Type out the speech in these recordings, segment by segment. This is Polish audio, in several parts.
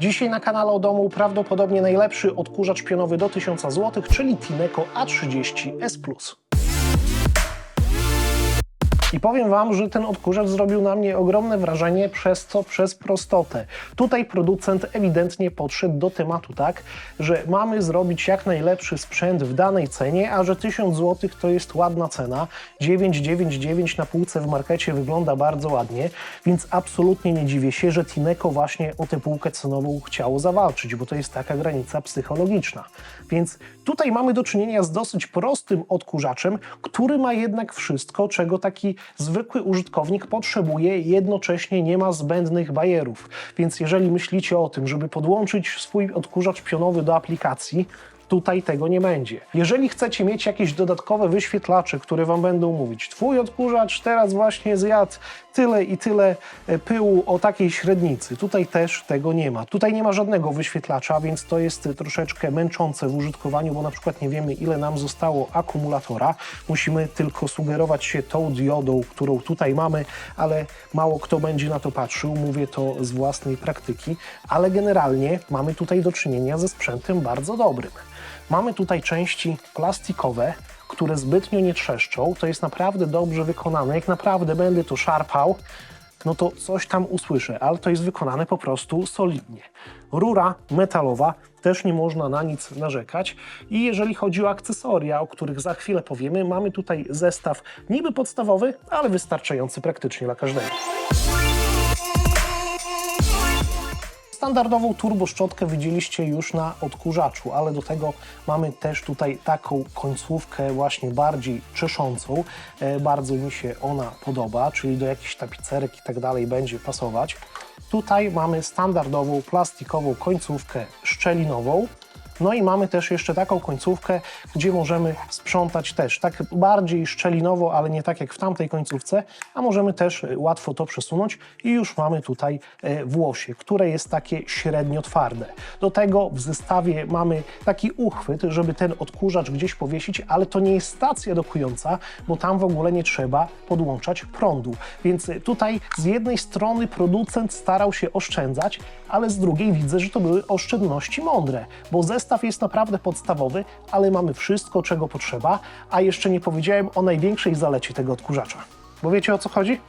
Dzisiaj na kanale o domu prawdopodobnie najlepszy odkurzacz pionowy do 1000 zł, czyli Tineco A30S Plus. I powiem Wam, że ten odkurzacz zrobił na mnie ogromne wrażenie przez co? Przez prostotę. Tutaj producent ewidentnie podszedł do tematu tak, że mamy zrobić jak najlepszy sprzęt w danej cenie, a że 1000 zł to jest ładna cena. 999 na półce w markecie wygląda bardzo ładnie, więc absolutnie nie dziwię się, że Tineco właśnie o tę półkę cenową chciało zawalczyć, bo to jest taka granica psychologiczna. Więc tutaj mamy do czynienia z dosyć prostym odkurzaczem, który ma jednak wszystko, czego taki zwykły użytkownik potrzebuje, jednocześnie nie ma zbędnych bajerów. Więc jeżeli myślicie o tym, żeby podłączyć swój odkurzacz pionowy do aplikacji, Tutaj tego nie będzie. Jeżeli chcecie mieć jakieś dodatkowe wyświetlacze, które Wam będą mówić, Twój odkurzacz teraz właśnie zjadł tyle i tyle e, pyłu o takiej średnicy, tutaj też tego nie ma. Tutaj nie ma żadnego wyświetlacza, więc to jest troszeczkę męczące w użytkowaniu, bo na przykład nie wiemy, ile nam zostało akumulatora. Musimy tylko sugerować się tą diodą, którą tutaj mamy, ale mało kto będzie na to patrzył. Mówię to z własnej praktyki, ale generalnie mamy tutaj do czynienia ze sprzętem bardzo dobrym. Mamy tutaj części plastikowe, które zbytnio nie trzeszczą. To jest naprawdę dobrze wykonane. Jak naprawdę będę to szarpał, no to coś tam usłyszę, ale to jest wykonane po prostu solidnie. Rura metalowa, też nie można na nic narzekać. I jeżeli chodzi o akcesoria, o których za chwilę powiemy, mamy tutaj zestaw niby podstawowy, ale wystarczający praktycznie dla każdego. Standardową turboszczotkę widzieliście już na odkurzaczu, ale do tego mamy też tutaj taką końcówkę właśnie bardziej czeszącą. E, Bardzo mi się ona podoba, czyli do jakichś tapicerek i tak dalej będzie pasować. Tutaj mamy standardową plastikową końcówkę szczelinową. No i mamy też jeszcze taką końcówkę, gdzie możemy sprzątać też tak bardziej szczelinowo, ale nie tak jak w tamtej końcówce, a możemy też e, łatwo to przesunąć i już mamy tutaj e, włosie, które jest takie średnio twarde. Do tego w zestawie mamy taki uchwyt, żeby ten odkurzacz gdzieś powiesić, ale to nie jest stacja dokująca, bo tam w ogóle nie trzeba podłączać prądu. Więc e, tutaj z jednej strony producent starał się oszczędzać, ale z drugiej widzę, że to były oszczędności mądre, bo zestaw jest naprawdę podstawowy, ale mamy wszystko, czego potrzeba, a jeszcze nie powiedziałem o największej zalecie tego odkurzacza. Bo wiecie o co chodzi?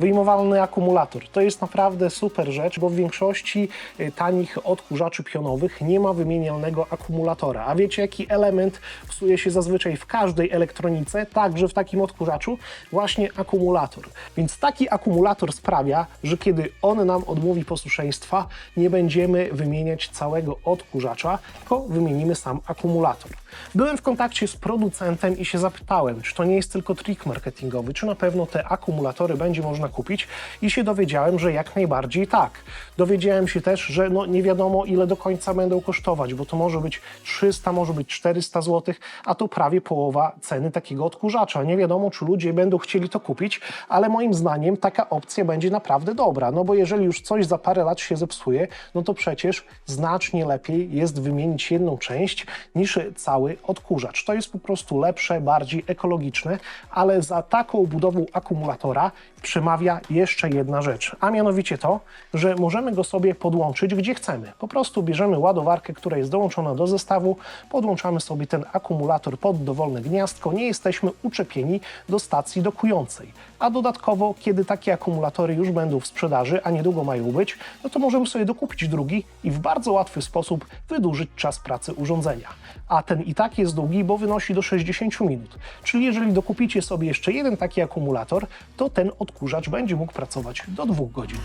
Wyjmowalny akumulator. To jest naprawdę super rzecz, bo w większości y, tanich odkurzaczy pionowych nie ma wymienialnego akumulatora. A wiecie, jaki element psuje się zazwyczaj w każdej elektronice, także w takim odkurzaczu? Właśnie akumulator. Więc taki akumulator sprawia, że kiedy on nam odmówi posłuszeństwa, nie będziemy wymieniać całego odkurzacza, tylko wymienimy sam akumulator. Byłem w kontakcie z producentem i się zapytałem, czy to nie jest tylko trik marketingowy, czy na pewno te akumulatory będzie można kupić i się dowiedziałem, że jak najbardziej tak. Dowiedziałem się też, że no nie wiadomo ile do końca będą kosztować, bo to może być 300, może być 400 zł, a to prawie połowa ceny takiego odkurzacza. Nie wiadomo, czy ludzie będą chcieli to kupić, ale moim zdaniem taka opcja będzie naprawdę dobra, no bo jeżeli już coś za parę lat się zepsuje, no to przecież znacznie lepiej jest wymienić jedną część niż cały odkurzacz. To jest po prostu lepsze, bardziej ekologiczne, ale za taką budową akumulatora przemawia jeszcze jedna rzecz, a mianowicie to, że możemy go sobie podłączyć gdzie chcemy. Po prostu bierzemy ładowarkę, która jest dołączona do zestawu, podłączamy sobie ten akumulator pod dowolne gniazdko, nie jesteśmy uczepieni do stacji dokującej. A dodatkowo, kiedy takie akumulatory już będą w sprzedaży, a niedługo mają być, no to możemy sobie dokupić drugi i w bardzo łatwy sposób wydłużyć czas pracy urządzenia. A ten i tak jest długi, bo wynosi do 60 minut. Czyli jeżeli dokupicie sobie jeszcze jeden taki akumulator, to ten odkurzacz będzie mógł pracować do dwóch godzin.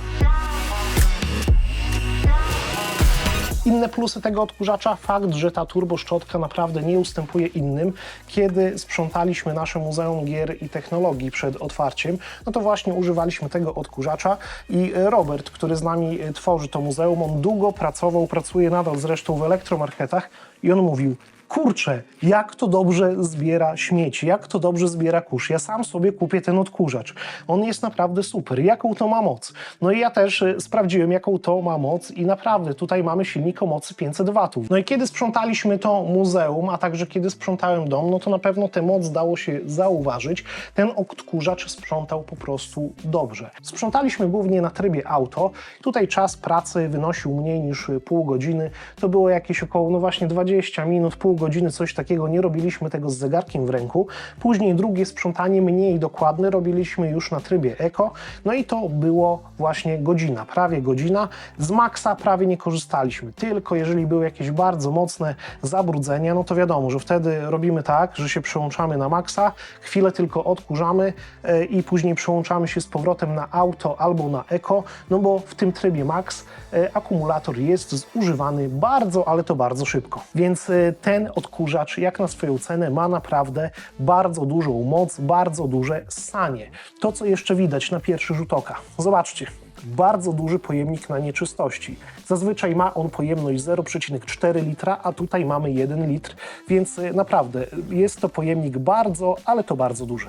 Inne plusy tego odkurzacza, fakt, że ta turboszczotka naprawdę nie ustępuje innym. Kiedy sprzątaliśmy nasze Muzeum Gier i Technologii przed otwarciem, no to właśnie używaliśmy tego odkurzacza i Robert, który z nami e, tworzy to muzeum, on długo pracował, pracuje nadal zresztą w elektromarketach i on mówił, kurczę, jak to dobrze zbiera śmieci, jak to dobrze zbiera kurz. Ja sam sobie kupię ten odkurzacz. On jest naprawdę super. Jaką to ma moc? No i ja też y, sprawdziłem, jaką to ma moc i naprawdę tutaj mamy silnik o mocy 500 watów. No i kiedy sprzątaliśmy to muzeum, a także kiedy sprzątałem dom, no to na pewno tę moc dało się zauważyć. Ten odkurzacz sprzątał po prostu dobrze. Sprzątaliśmy głównie na trybie auto. Tutaj czas pracy wynosił mniej niż pół godziny. To było jakieś około, no właśnie 20 minut, pół godziny, coś takiego. Nie robiliśmy tego z zegarkiem w ręku. Później drugie sprzątanie, mniej dokładne, robiliśmy już na trybie eko. No i to było właśnie godzina, prawie godzina. Z maksa prawie nie korzystaliśmy, tylko jeżeli były jakieś bardzo mocne zabrudzenia, no to wiadomo, że wtedy robimy tak, że się przełączamy na maksa, chwilę tylko odkurzamy e, i później przełączamy się z powrotem na auto albo na eko, no bo w tym trybie max e, akumulator jest zużywany bardzo, ale to bardzo szybko. Więc e, odkurzacz, jak na swoją cenę, ma naprawdę bardzo dużą moc, bardzo duże sanie. To, co jeszcze widać na pierwszy rzut oka. Zobaczcie, bardzo duży pojemnik na nieczystości. Zazwyczaj ma on pojemność 0,4 litra, a tutaj mamy 1 litr, więc y, naprawdę jest to pojemnik bardzo, ale to bardzo duży.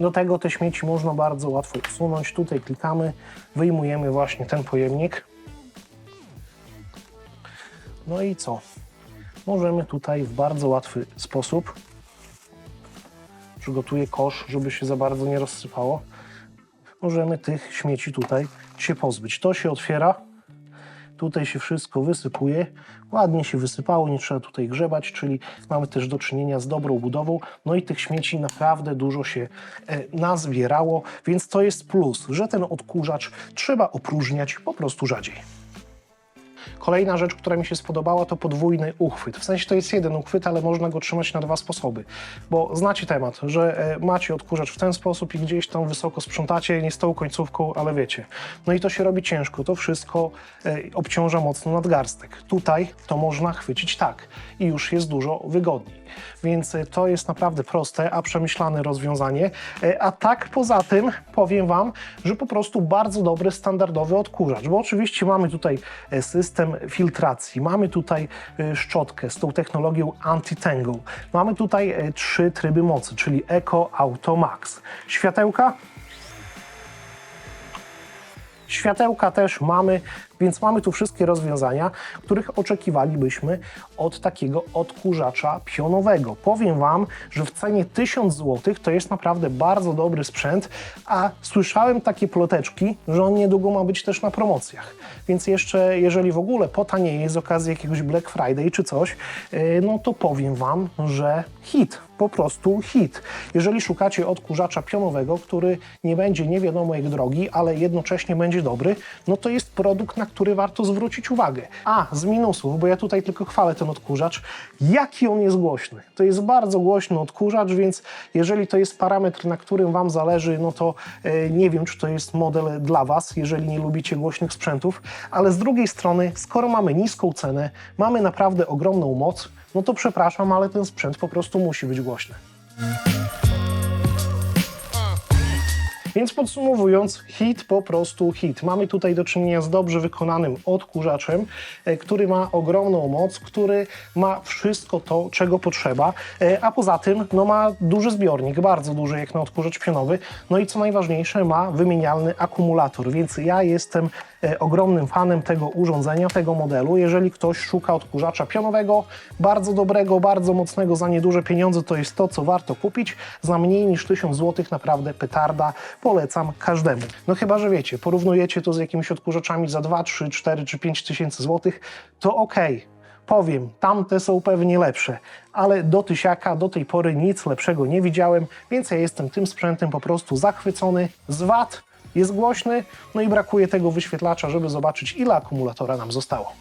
Do tego te śmieci można bardzo łatwo usunąć. Tutaj klikamy, wyjmujemy właśnie ten pojemnik. No i co? Możemy tutaj w bardzo łatwy sposób. Przygotuję kosz, żeby się za bardzo nie rozsypało. Możemy tych śmieci tutaj się pozbyć. To się otwiera, tutaj się wszystko wysypuje, ładnie się wysypało, nie trzeba tutaj grzebać, czyli mamy też do czynienia z dobrą budową, no i tych śmieci naprawdę dużo się e, nazbierało, więc to jest plus, że ten odkurzacz trzeba opróżniać po prostu rzadziej. Kolejna rzecz, która mi się spodobała, to podwójny uchwyt. W sensie to jest jeden uchwyt, ale można go trzymać na dwa sposoby. Bo znacie temat, że e, macie odkurzacz w ten sposób i gdzieś tam wysoko sprzątacie, nie z tą końcówką, ale wiecie. No i to się robi ciężko. To wszystko e, obciąża mocno nadgarstek. Tutaj to można chwycić tak i już jest dużo wygodniej. Więc e, to jest naprawdę proste, a przemyślane rozwiązanie. A tak poza tym powiem Wam, że po prostu bardzo dobry, standardowy odkurzacz, bo oczywiście mamy tutaj e, system filtracji, mamy tutaj e, szczotkę z tą technologią anti-tangle, mamy tutaj e, trzy tryby mocy, czyli Eco, Auto, Max. Światełka? Światełka też mamy, więc mamy tu wszystkie rozwiązania, których oczekiwalibyśmy od takiego odkurzacza pionowego. Powiem Wam, że w cenie 1000 zł to jest naprawdę bardzo dobry sprzęt, a słyszałem takie ploteczki, że on niedługo ma być też na promocjach. Więc jeszcze, jeżeli w ogóle potanieje z okazji jakiegoś Black Friday czy coś, yy, no to powiem Wam, że hit po prostu hit. Jeżeli szukacie odkurzacza pionowego, który nie będzie nie wiadomo jak drogi, ale jednocześnie będzie dobry, no to jest produkt, na który warto zwrócić uwagę. A, z minusów, bo ja tutaj tylko chwalę ten odkurzacz, jaki on jest głośny. To jest bardzo głośny odkurzacz, więc jeżeli to jest parametr, na którym Wam zależy, no to e, nie wiem, czy to jest model dla Was, jeżeli nie lubicie głośnych sprzętów, ale z drugiej strony, skoro mamy niską cenę, mamy naprawdę ogromną moc, no to przepraszam, ale ten sprzęt po prostu musi być głośny. Więc podsumowując, hit po prostu hit. Mamy tutaj do czynienia z dobrze wykonanym odkurzaczem, e, który ma ogromną moc, który ma wszystko to, czego potrzeba, e, a poza tym no, ma duży zbiornik, bardzo duży jak na odkurzacz pionowy, no i co najważniejsze ma wymienialny akumulator, więc ja jestem ogromnym fanem tego urządzenia, tego modelu. Jeżeli ktoś szuka odkurzacza pionowego, bardzo dobrego, bardzo mocnego za nieduże pieniądze, to jest to, co warto kupić. Za mniej niż 1000 zł naprawdę petarda polecam każdemu. No chyba, że wiecie, porównujecie to z jakimiś odkurzaczami za 2, 3, 4 czy 5 tysięcy złotych, to okej. Powiem, tamte są pewnie lepsze, ale do tysiaka do tej pory nic lepszego nie widziałem, więc ja jestem tym sprzętem po prostu zachwycony. Z wat jest głośny, no i brakuje tego wyświetlacza, żeby zobaczyć ile akumulatora nam zostało.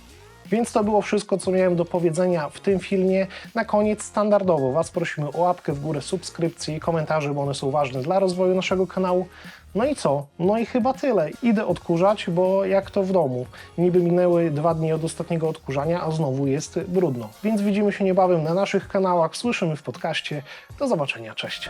Więc to było wszystko, co miałem do powiedzenia w tym filmie. Na koniec standardowo Was prosimy o łapkę w górę, subskrypcję i komentarze, bo one są ważne dla rozwoju naszego kanału. No i co? No i chyba tyle. Idę odkurzać, bo jak to w domu. Niby minęły dwa dni od ostatniego odkurzania, a znowu jest brudno. Więc widzimy się niebawem na naszych kanałach, słyszymy w podcaście. Do zobaczenia, cześć.